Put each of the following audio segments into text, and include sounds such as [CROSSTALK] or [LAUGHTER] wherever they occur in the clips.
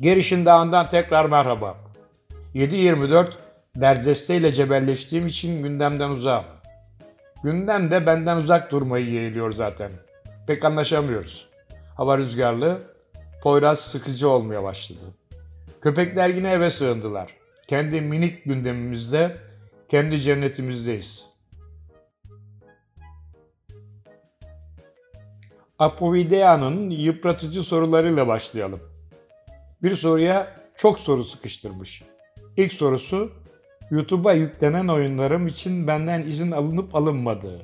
Gerişin Dağı'ndan tekrar merhaba. 7-24 derdesteyle cebelleştiğim için gündemden uzağım. Gündem de benden uzak durmayı yeğliyor zaten. Pek anlaşamıyoruz. Hava rüzgarlı, Poyraz sıkıcı olmaya başladı. Köpekler yine eve sığındılar. Kendi minik gündemimizde, kendi cennetimizdeyiz. Apovidea'nın yıpratıcı sorularıyla başlayalım. Bir soruya çok soru sıkıştırmış. İlk sorusu, YouTube'a yüklenen oyunlarım için benden izin alınıp alınmadığı.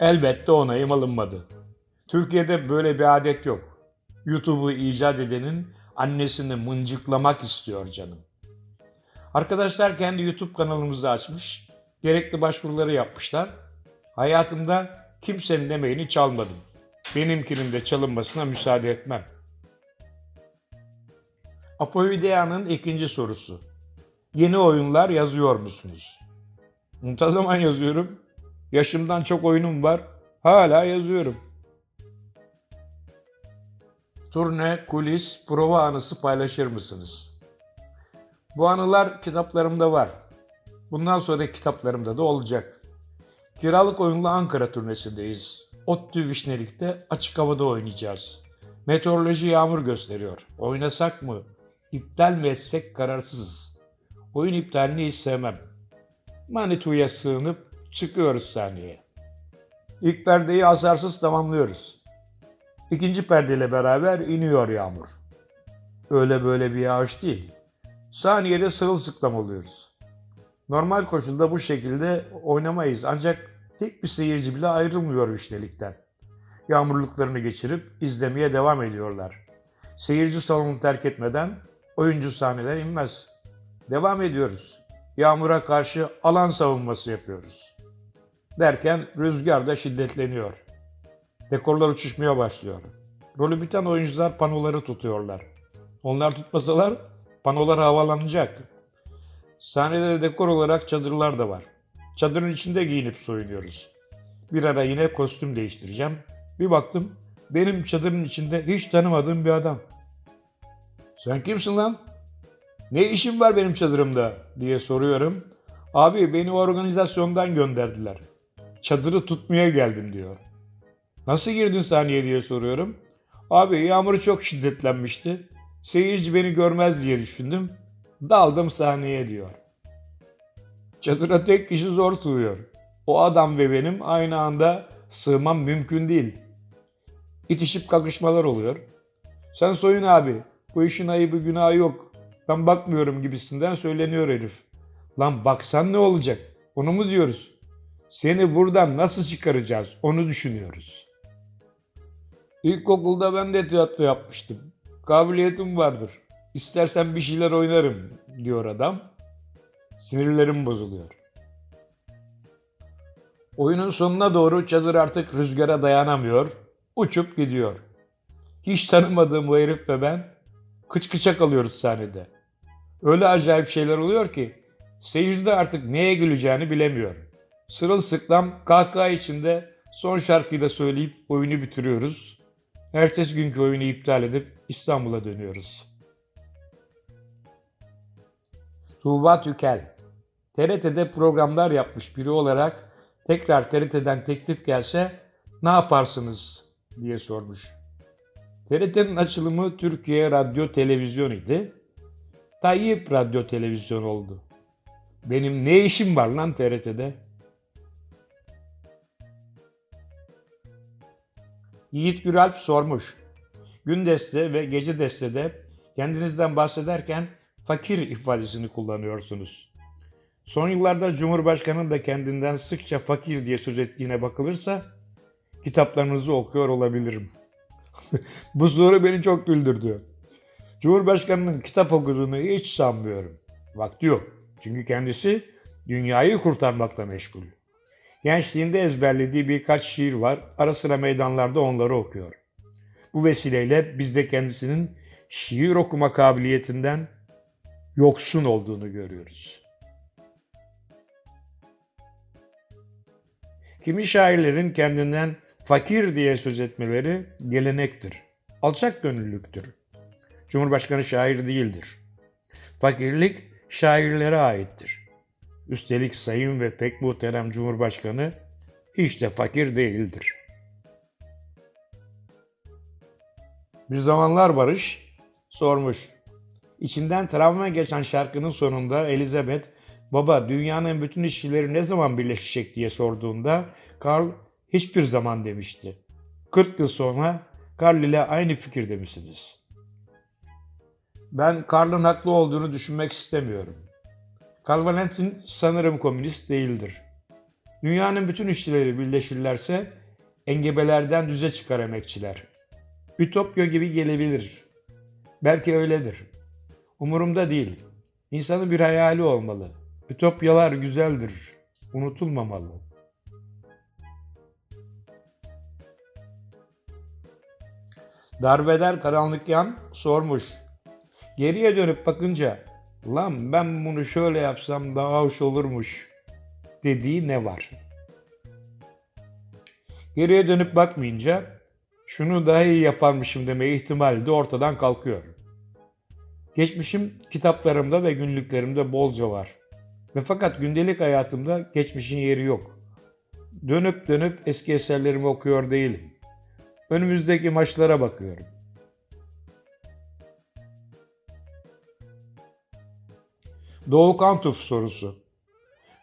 Elbette onayım alınmadı. Türkiye'de böyle bir adet yok. YouTube'u icat edenin annesini mıncıklamak istiyor canım. Arkadaşlar kendi YouTube kanalımızı açmış, gerekli başvuruları yapmışlar. Hayatımda kimsenin emeğini çalmadım. Benimkinin de çalınmasına müsaade etmem. Apoidea'nın ikinci sorusu. Yeni oyunlar yazıyor musunuz? Ne zaman yazıyorum? Yaşımdan çok oyunum var. Hala yazıyorum. Turne, kulis, prova anısı paylaşır mısınız? Bu anılar kitaplarımda var. Bundan sonra kitaplarımda da olacak. Kiralık oyunla Ankara turnesindeyiz. ODTÜ Vişnelik'te açık havada oynayacağız. Meteoroloji yağmur gösteriyor. Oynasak mı? İptal mi etsek kararsızız. Oyun iptalini hiç sevmem. Manitou'ya sığınıp çıkıyoruz sahneye. İlk perdeyi hasarsız tamamlıyoruz. İkinci perdeyle beraber iniyor yağmur. Öyle böyle bir yağış değil. Saniyede sırılsıklam oluyoruz. Normal koşulda bu şekilde oynamayız ancak tek bir seyirci bile ayrılmıyor Vişnelik'ten. Yağmurluklarını geçirip izlemeye devam ediyorlar. Seyirci salonu terk etmeden oyuncu sahneden inmez. Devam ediyoruz. Yağmura karşı alan savunması yapıyoruz. Derken rüzgar da şiddetleniyor. Dekorlar uçuşmaya başlıyor. Rolü biten oyuncular panoları tutuyorlar. Onlar tutmasalar panolar havalanacak. Sahnede dekor olarak çadırlar da var. Çadırın içinde giyinip soyunuyoruz. Bir ara yine kostüm değiştireceğim. Bir baktım benim çadırın içinde hiç tanımadığım bir adam. Sen kimsin lan? Ne işin var benim çadırımda diye soruyorum. Abi beni organizasyondan gönderdiler. Çadırı tutmaya geldim diyor. Nasıl girdin sahneye diye soruyorum. Abi yağmur çok şiddetlenmişti. Seyirci beni görmez diye düşündüm. Daldım sahneye diyor. Çadıra tek kişi zor sığıyor. O adam ve benim aynı anda sığmam mümkün değil. İtişip kakışmalar oluyor. Sen soyun abi. Bu işin ayıbı günahı yok. Ben bakmıyorum gibisinden söyleniyor herif. Lan baksan ne olacak? Onu mu diyoruz? Seni buradan nasıl çıkaracağız? Onu düşünüyoruz. İlkokulda ben de tiyatro yapmıştım. Kabiliyetim vardır. İstersen bir şeyler oynarım diyor adam. Sinirlerim bozuluyor. Oyunun sonuna doğru çadır artık rüzgara dayanamıyor. Uçup gidiyor. Hiç tanımadığım bu herif ve ben kıç kıça kalıyoruz sahnede. Öyle acayip şeyler oluyor ki seyirci de artık neye güleceğini bilemiyor. Sırılsıklam kahkaha içinde son şarkıyı da söyleyip oyunu bitiriyoruz. Ertesi günkü oyunu iptal edip İstanbul'a dönüyoruz. Tuğba Tükel TRT'de programlar yapmış biri olarak tekrar TRT'den teklif gelse ne yaparsınız diye sormuş. TRT'nin açılımı Türkiye Radyo Televizyon idi. Tayyip Radyo Televizyon oldu. Benim ne işim var lan TRT'de? Yiğit Güralp sormuş. Gün deste ve gece destede kendinizden bahsederken fakir ifadesini kullanıyorsunuz. Son yıllarda Cumhurbaşkanı'nın da kendinden sıkça fakir diye söz ettiğine bakılırsa kitaplarınızı okuyor olabilirim. [LAUGHS] Bu soru beni çok güldürdü. Cumhurbaşkanının kitap okuduğunu hiç sanmıyorum. Vakti yok. Çünkü kendisi dünyayı kurtarmakla meşgul. Gençliğinde ezberlediği birkaç şiir var. Ara sıra meydanlarda onları okuyor. Bu vesileyle biz de kendisinin şiir okuma kabiliyetinden yoksun olduğunu görüyoruz. Kimi şairlerin kendinden fakir diye söz etmeleri gelenektir. Alçak gönüllüktür. Cumhurbaşkanı şair değildir. Fakirlik şairlere aittir. Üstelik sayın ve pek muhterem Cumhurbaşkanı hiç de fakir değildir. Bir zamanlar Barış sormuş. İçinden travma geçen şarkının sonunda Elizabeth, baba dünyanın bütün işçileri ne zaman birleşecek diye sorduğunda Karl hiçbir zaman demişti. 40 yıl sonra Karl ile aynı fikirde misiniz? Ben Karl'ın haklı olduğunu düşünmek istemiyorum. Karl Valentin sanırım komünist değildir. Dünyanın bütün işçileri birleşirlerse engebelerden düze çıkar emekçiler. Ütopya gibi gelebilir. Belki öyledir. Umurumda değil. İnsanın bir hayali olmalı. Ütopyalar güzeldir. Unutulmamalı. Darveder Karanlıkyan sormuş. Geriye dönüp bakınca lan ben bunu şöyle yapsam daha hoş olurmuş dediği ne var? Geriye dönüp bakmayınca şunu daha iyi yaparmışım deme ihtimali de ortadan kalkıyor. Geçmişim kitaplarımda ve günlüklerimde bolca var. Ve fakat gündelik hayatımda geçmişin yeri yok. Dönüp dönüp eski eserlerimi okuyor değilim. Önümüzdeki maçlara bakıyorum. Doğu Kantuf sorusu.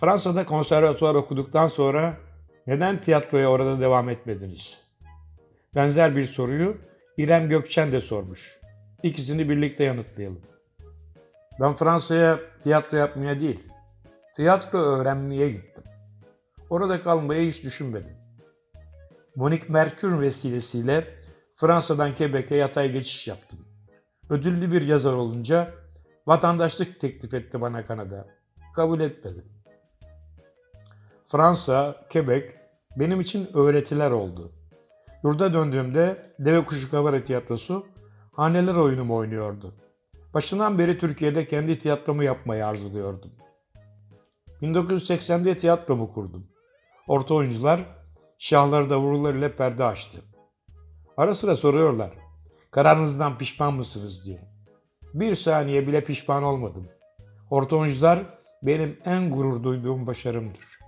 Fransa'da konservatuvar okuduktan sonra neden tiyatroya orada devam etmediniz? Benzer bir soruyu İrem Gökçen de sormuş. İkisini birlikte yanıtlayalım. Ben Fransa'ya tiyatro yapmaya değil, tiyatro öğrenmeye gittim. Orada kalmayı hiç düşünmedim. Monique Mercure vesilesiyle Fransa'dan Quebec'e yatay geçiş yaptım. Ödüllü bir yazar olunca vatandaşlık teklif etti bana Kanada. Kabul etmedim. Fransa, Quebec benim için öğretiler oldu. Yurda döndüğümde Deve Kuşu Kabare Tiyatrosu haneler oyunumu oynuyordu. Başından beri Türkiye'de kendi tiyatromu yapmayı arzuluyordum. 1980'de tiyatromu kurdum. Orta oyuncular şahları davullar ile perde açtı. Ara sıra soruyorlar. Kararınızdan pişman mısınız diye. Bir saniye bile pişman olmadım. Orta oyuncular benim en gurur duyduğum başarımdır.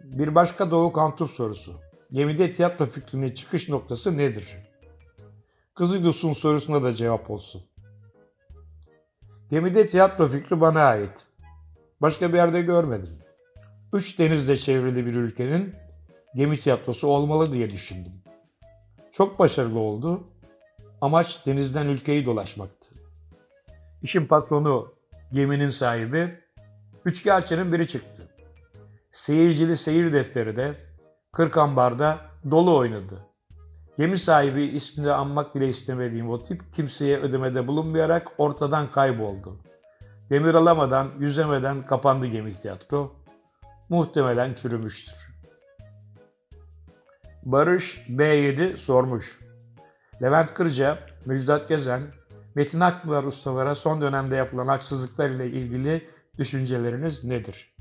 Bir başka Doğu Kantuf sorusu. Gemide tiyatro fikrinin çıkış noktası nedir? Kızılgus'un sorusuna da cevap olsun. Gemide tiyatro fikri bana ait. Başka bir yerde görmedim. Üç denizle çevrili bir ülkenin gemi tiyatrosu olmalı diye düşündüm. Çok başarılı oldu. Amaç denizden ülkeyi dolaşmaktı. İşin patronu, geminin sahibi, üçkağıtçının biri çıktı. Seyircili seyir defteri de Kırk Ambar'da dolu oynadı. Gemi sahibi ismini anmak bile istemediğim o tip kimseye ödemede bulunmayarak ortadan kayboldu. Demir alamadan, yüzemeden kapandı gemi tiyatro. Muhtemelen çürümüştür. Barış B7 sormuş. Levent Kırca, Müjdat Gezen, Metin Akpınar ustalara son dönemde yapılan haksızlıklar ile ilgili düşünceleriniz nedir?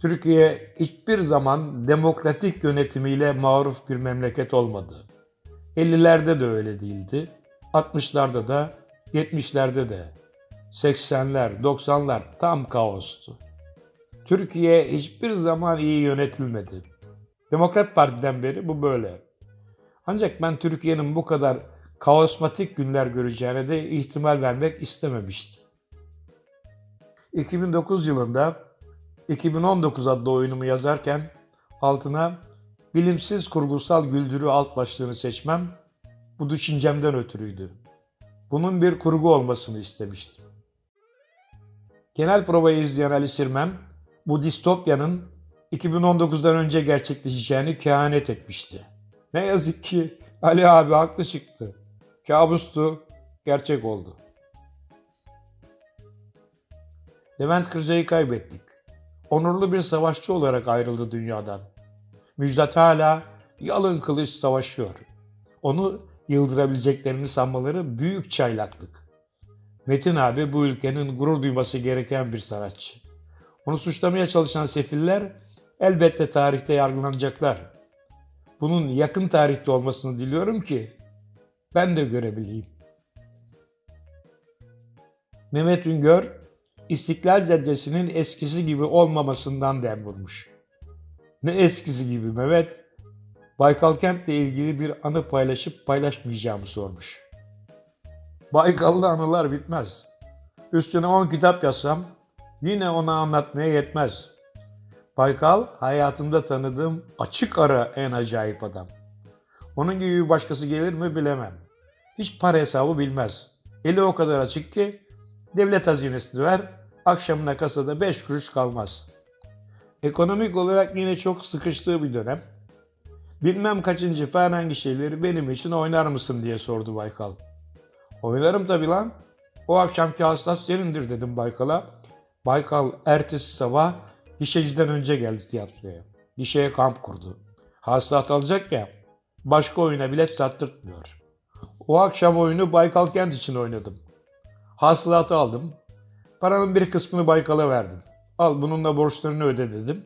Türkiye hiçbir zaman demokratik yönetimiyle maruf bir memleket olmadı. 50'lerde de öyle değildi. 60'larda da, 70'lerde de. 80'ler, 90'lar tam kaostu. Türkiye hiçbir zaman iyi yönetilmedi. Demokrat Parti'den beri bu böyle. Ancak ben Türkiye'nin bu kadar kaosmatik günler göreceğine de ihtimal vermek istememiştim. 2009 yılında 2019 adlı oyunumu yazarken altına bilimsiz kurgusal güldürü alt başlığını seçmem bu düşüncemden ötürüydü. Bunun bir kurgu olmasını istemiştim. Genel provayı izleyen Ali Sirmen, bu distopyanın 2019'dan önce gerçekleşeceğini kehanet etmişti. Ne yazık ki Ali abi haklı çıktı. Kabustu, gerçek oldu. Levent Kırca'yı kaybettik. Onurlu bir savaşçı olarak ayrıldı dünyadan. Müjdat hala yalın kılıç savaşıyor. Onu yıldırabileceklerini sanmaları büyük çaylaklık. Metin abi bu ülkenin gurur duyması gereken bir sanatçı. Onu suçlamaya çalışan sefiller elbette tarihte yargılanacaklar. Bunun yakın tarihte olmasını diliyorum ki ben de görebileyim. Mehmet Üngör, İstiklal Caddesi'nin eskisi gibi olmamasından dem vurmuş. Ne eskisi gibi Mehmet? Baykal Kent'le ilgili bir anı paylaşıp paylaşmayacağımı sormuş. Baykal'lı anılar bitmez. Üstüne 10 kitap yazsam yine ona anlatmaya yetmez. Baykal hayatımda tanıdığım açık ara en acayip adam. Onun gibi bir başkası gelir mi bilemem. Hiç para hesabı bilmez. Eli o kadar açık ki devlet hazinesini ver, akşamına kasada 5 kuruş kalmaz. Ekonomik olarak yine çok sıkıştığı bir dönem. Bilmem kaçıncı farengi şeyleri benim için oynar mısın diye sordu Baykal. Oynarım tabii lan. O akşamki hastas senindir dedim Baykal'a. Baykal ertesi sabah gişeciden önce geldi tiyatroya. Gişeye kamp kurdu. Hastat alacak ya, başka oyuna bilet sattırtmıyor. O akşam oyunu Baykal Kent için oynadım. Hasılatı aldım. Paranın bir kısmını Baykal'a verdim. Al bununla borçlarını öde dedim.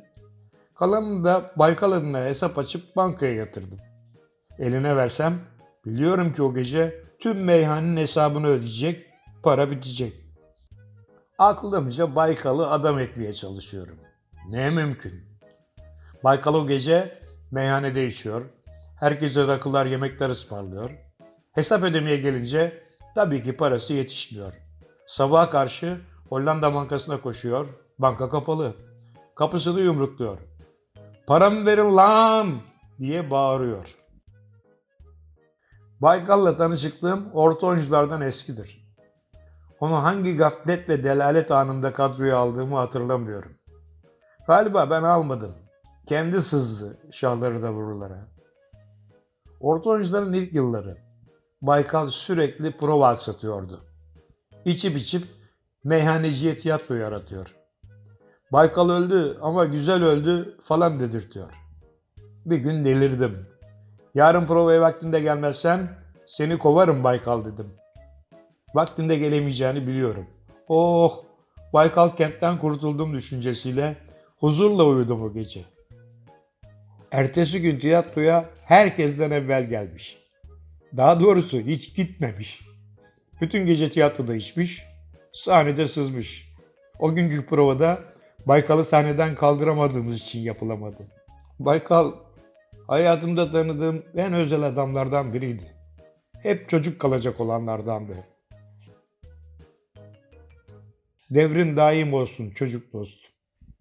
Kalanını da Baykal adına hesap açıp bankaya yatırdım. Eline versem biliyorum ki o gece tüm meyhanenin hesabını ödeyecek, para bitecek. Aklımca Baykal'ı adam etmeye çalışıyorum. Ne mümkün. Baykal o gece meyhanede içiyor. Herkese rakılar yemekler ısmarlıyor. Hesap ödemeye gelince tabii ki parası yetişmiyor. Sabaha karşı Hollanda bankasına koşuyor. Banka kapalı. Kapısını yumrukluyor. Paramı verin lan diye bağırıyor. Baykal'la tanışıklığım orta oyunculardan eskidir. Onu hangi gaflet ve delalet anında kadroya aldığımı hatırlamıyorum. Galiba ben almadım. Kendi sızdı şahları da vururlara. Orta oyuncuların ilk yılları. Baykal sürekli prova aksatıyordu. İçip içip meyhaneciye tiyatro yaratıyor. Baykal öldü ama güzel öldü falan dedirtiyor. Bir gün delirdim. Yarın provaya vaktinde gelmezsen seni kovarım Baykal dedim. Vaktinde gelemeyeceğini biliyorum. Oh, Baykal kentten kurtuldum düşüncesiyle huzurla uyudum o gece. Ertesi gün tiyatroya herkesten evvel gelmiş. Daha doğrusu hiç gitmemiş. Bütün gece tiyatroda içmiş, sahnede sızmış. O günkü provada Baykal'ı sahneden kaldıramadığımız için yapılamadı. Baykal hayatımda tanıdığım en özel adamlardan biriydi. Hep çocuk kalacak olanlardandı. Devrin daim olsun çocuk dostu.